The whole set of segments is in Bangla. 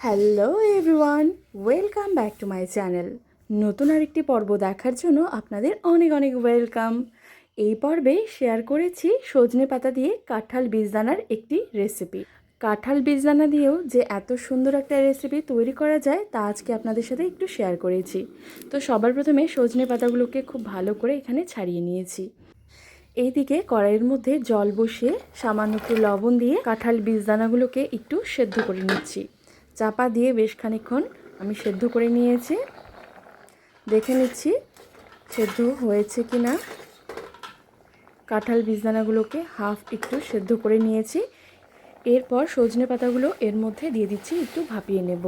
Hello everyone welcome back to my channel নতুন আরেকটি পর্ব দেখার জন্য আপনাদের অনেক অনেক ওয়েলকাম এই পর্বে শেয়ার করেছি সজনে পাতা দিয়ে কাঁঠাল বীজদানার একটি রেসিপি কাঁঠাল বীজদানা দিয়েও যে এত সুন্দর একটা রেসিপি তৈরি করা যায়, তা আজকে আপনাদের সাথে একটু শেয়ার করেছি। তো সবার প্রথমে সজনে পাতাগুলোকে খুব ভালো করে এখানে ছাড়িয়ে নিয়েছি। এইদিকে কড়াইয়ের মধ্যে জল বসিয়ে সামান্য একটু লবণ দিয়ে কাঁঠাল বীজদানাগুলোকে একটু সেদ্ধ করে নিচ্ছি। চাপা দিয়ে বেশ খানিকক্ষণ আমি সেদ্ধ করে নিয়েছি। দেখে নিচ্ছি সেদ্ধ হয়েছে কি না কাঁঠাল বীজদানাগুলোকে হাফ একটু সেদ্ধ করে নিয়েছি। এরপর সজনে পাতাগুলো এর মধ্যে দিয়ে দিচ্ছি, একটু ভাপিয়ে নেব।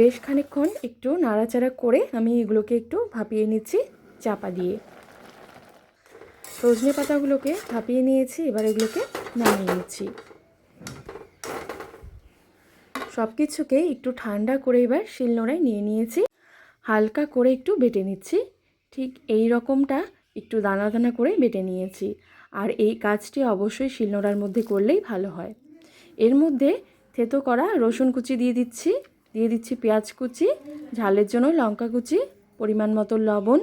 বেশ খানিকক্ষণ একটু নাড়াচাড়া করে আমি এগুলোকে একটু ভাপিয়ে নিচ্ছি চাপা দিয়ে। সজনে পাতাগুলোকে ভাপিয়ে নিয়েছি, এবার এগুলোকে নামিয়ে নিচ্ছি। সব কিছুকে একটু ঠান্ডা করে এবার শিলনোড়ায় নিয়ে নিয়েছি। হালকা করে একটু বেটে নিচ্ছি। ঠিক এই রকমটা একটু দানা দানা করে বেটে নিয়েছি। আর এই কাজটি অবশ্যই শিলনোড়ার মধ্যে করলেই ভালো হয়। এর মধ্যে থেতো করা রসুন কুচি দিয়ে দিচ্ছি। দিয়ে দিচ্ছি পেঁয়াজ কুচি, ঝালের জন্য লঙ্কা কুচি, পরিমাণ মতো লবণ,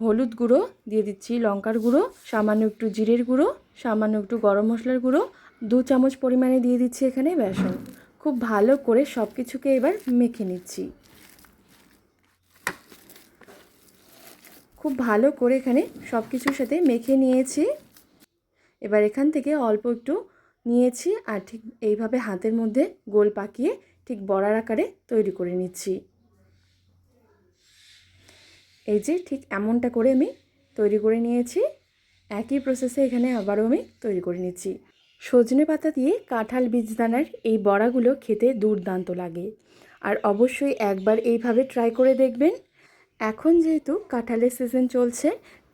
হলুদ গুঁড়ো, দিয়ে দিচ্ছি লঙ্কার গুঁড়ো, সামান্য একটু জিরের গুঁড়ো, সামান্য একটু গরম মশলার গুঁড়ো, দু চামচ পরিমাণে দিয়ে দিচ্ছি এখানে বেসন। খুব ভালো করে সব কিছুকে এবার মেখে নিচ্ছি। খুব ভালো করে এখানে সব কিছুর সাথে মেখে নিয়েছি। এবার এখান থেকে অল্প একটু নিয়েছি আর ঠিক এইভাবে হাতের মধ্যে গোল পাকিয়ে ঠিক বড়ার আকারে তৈরি করে নিচ্ছি। এই যে ঠিক এমনটা করে আমি তৈরি করে নিয়েছি। একই প্রসেসে এখানে আবারও আমি তৈরি করে নিচ্ছি। সজনে পাতা দিয়ে কাঁঠাল বীজদানার এই বড়াগুলো খেতে দুর্দান্ত লাগে। আর অবশ্যই একবার এইভাবে ট্রাই করে দেখবেন। এখন যেহেতু কাঁঠালের সিজন চলছে,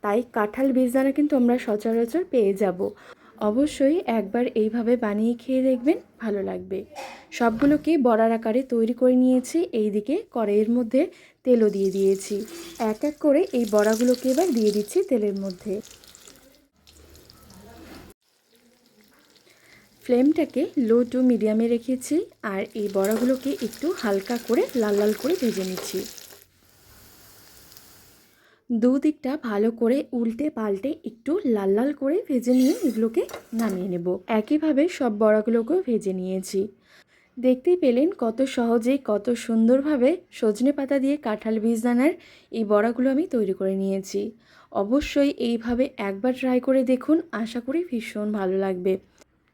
তাই কাঁঠাল বীজদানা কিন্তু আমরা সচরাচর পেয়ে যাব। অবশ্যই একবার এইভাবে বানিয়ে খেয়ে দেখবেন, ভালো লাগবে। সবগুলোকে বড়ার আকারে তৈরি করে নিয়েছি এই দিকে কড়াইয়ের মধ্যে তেলও দিয়ে দিয়েছি। এক এক করে এই বড়াগুলোকে এবার দিয়ে দিচ্ছি তেলের মধ্যে। ফ্লেমটাকে লো টু মিডিয়ামে রেখেছি আর এই বড়াগুলোকে একটু হালকা করে লাল লাল করে ভেজে নিচ্ছি। দুদিকটা ভালো করে উল্টে পাল্টে একটু লাল লাল করে ভেজে নিয়ে এগুলোকে নামিয়ে নেব। একইভাবে সব বড়াগুলোকেও ভেজে নিয়েছি। দেখতেই পেলেন কত সহজেই কত সুন্দরভাবে সজনে পাতা দিয়ে কাঁঠাল বীজদানার এই বড়াগুলো আমি তৈরি করে নিয়েছি। অবশ্যই এইভাবে একবার ট্রাই করে দেখুন, আশা করি ভীষণ ভালো লাগবে।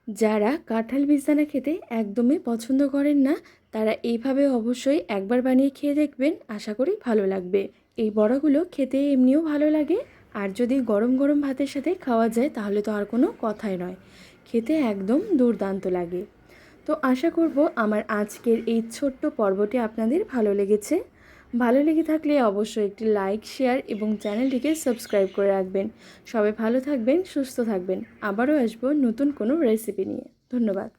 যারা কাঁঠাল বীজদানা খেতে একদমই পছন্দ করেন না, তারা এইভাবে অবশ্যই একবার বানিয়ে খেয়ে দেখবেন। আশা করি ভালো লাগবে। এই বড়াগুলো খেতে এমনিও ভালো লাগে। আর যদি গরম গরম ভাতের সাথে খাওয়া যায়, তাহলে তো আর কোনো কথাই নয়। খেতে একদম দুর্দান্ত লাগে। তো আশা করব আমার আজকের এই ছোট্ট পর্বটি আপনাদের ভালো লেগেছে। ভালো লেগে থাকলে অবশ্যই একটি লাইক শেয়ার এবং চ্যানেলটিকে সাবস্ক্রাইব করে রাখবেন। সবাই ভালো থাকবেন, সুস্থ থাকবেন। আবারও আসব নতুন কোনো রেসিপি নিয়ে। ধন্যবাদ।